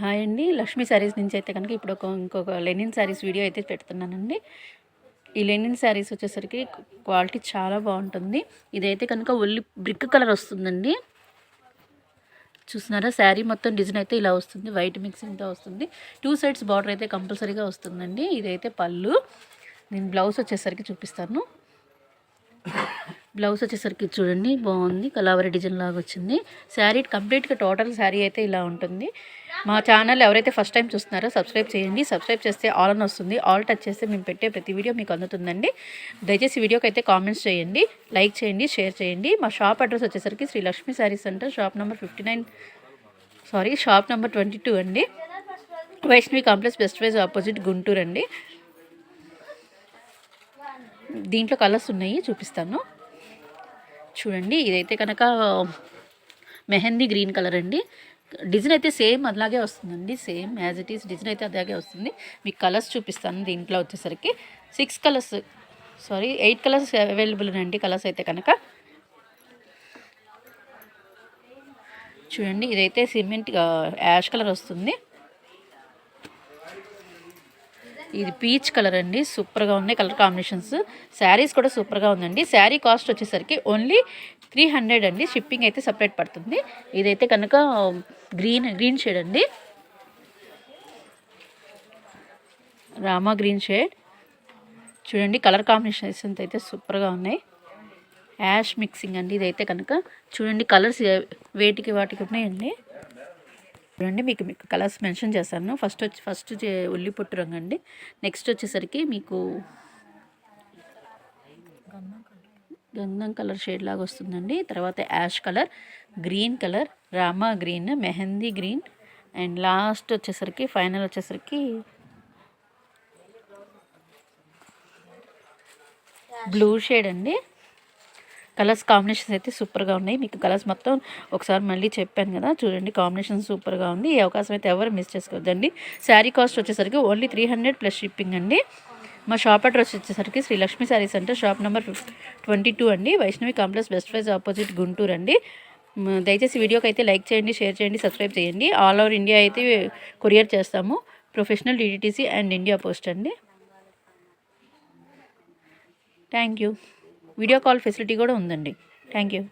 Hi అండి. లక్ష్మీ శారీస్ నుంచి అయితే కనుక ఇప్పుడు ఒక ఇంకొక లెనిన్ శారీస్ వీడియో అయితే పెడుతున్నానండి. ఈ లెనిన్ శారీస్ వచ్చేసరికి క్వాలిటీ చాలా బాగుంటుంది. ఇదైతే కనుక ఒల్లి బ్రిక్ కలర్ వస్తుందండి. చూస్తున్నారా? శారీ మొత్తం డిజైన్ అయితే ఇలా వస్తుంది. వైట్ మిక్సింగ్తో వస్తుంది. టూ సైడ్స్ బార్డర్ అయితే కంపల్సరీగా వస్తుందండి. ఇదైతే పళ్ళు. నేను బ్లౌజ్ వచ్చేసరికి చూపిస్తాను. బ్లౌజ్ వచ్చేసరికి చూడండి బాగుంది. కలావరి డిజైన్ లాగా వచ్చింది. శారీ కంప్లీట్గా టోటల్ శారీ అయితే ఇలా ఉంటుంది. మా ఛానల్ ఎవరైతే ఫస్ట్ టైం చూస్తున్నారో సబ్స్క్రైబ్ చేయండి. సబ్స్క్రైబ్ చేస్తే ఆల్ అని వస్తుంది. ఆల్ టచ్ చేస్తే మేము పెట్టే ప్రతి వీడియో మీకు అందుతుందండి. దయచేసి వీడియోకి అయితే కామెంట్స్ చేయండి. లైక్ చేయండి షేర్ చేయండి. మా షాప్ అడ్రస్ వచ్చేసరికి Shri Lakshmi sari centre shop number fifty nine. Sorry shop number twenty two అండి. Vaishnavi complex best wise opposite Guntur అండి. దీంట్లో కలర్స్ ఉన్నాయి చూపిస్తాను. చూడండి ఇదైతే కనుక మెహందీ గ్రీన్ కలర్ అండి. డిజైన్ అయితే సేమ్ అలాగే వస్తుందండి same as it is design అయితే అలాగే వస్తుంది. మీకు కలర్స్ చూపిస్తాను దీంట్లో వచ్చేసరికి. Six colours sorry eight colours available అండి కలర్స్ అయితే కనుక. చూడండి ఇదైతే సిమెంట్ యాష్ కలర్ వస్తుంది. ఇది పీచ్ కలర్ అండి. సూపర్గా ఉన్నాయి కలర్ కాంబినేషన్స్. శారీస్ కూడా సూపర్గా ఉందండి. శారీ కాస్ట్ వచ్చేసరికి ఓన్లీ త్రీ హండ్రెడ్ అండి. షిప్పింగ్ అయితే సపరేట్ పడుతుంది. ఇదైతే కనుక గ్రీన్ గ్రీన్ షేడ్ అండి. Rama green shade. చూడండి కలర్ కాంబినేషన్స్ అయితే సూపర్గా ఉన్నాయి. యాష్ మిక్సింగ్ అండి. ఇదైతే కనుక చూడండి కలర్స్ వేటికి వాటికి ఉన్నాయండి. చూడండి మీకు మీకు కలర్స్ మెన్షన్ చేశాను. ఫస్ట్ వచ్చి ఫస్ట్ ఉల్లి పొట్టు రంగు అండి. నెక్స్ట్ వచ్చేసరికి మీకు గంధం కలర్ షేడ్ లాగా వస్తుందండి. తర్వాత ash colour green colour Rama green mehndi green and last వచ్చేసరికి ఫైనల్ వచ్చేసరికి బ్లూ షేడ్ అండి. కలర్స్ కాంబినేషన్స్ అయితే సూపర్గా ఉన్నాయి. మీకు కలర్స్ మొత్తం ఒకసారి మళ్ళీ చెప్పాను కదా చూడండి కాంబినేషన్ సూపర్గా ఉంది. ఈ అవకాశం అయితే ఎవరు మిస్ చేసుకోవద్దండి. శారీ కాస్ట్ వచ్చేసరికి only three hundred plus shipping అండి. మా షాప్ అడ్రస్ వచ్చేసరికి Shri Lakshmi sari centre shop number twenty two అండి. Vaishnavi complex best price opposite Guntur అండి. దయచేసి వీడియోకి అయితే లైక్ చేయండి షేర్ చేయండి సబ్స్క్రైబ్ చేయండి. ఆల్ ఓవర్ ఇండియా అయితే కొరియర్ చేస్తాము. Professional DDTC and India post అండి. Thank you. Video call facility కూడా ఉందండి. Thank you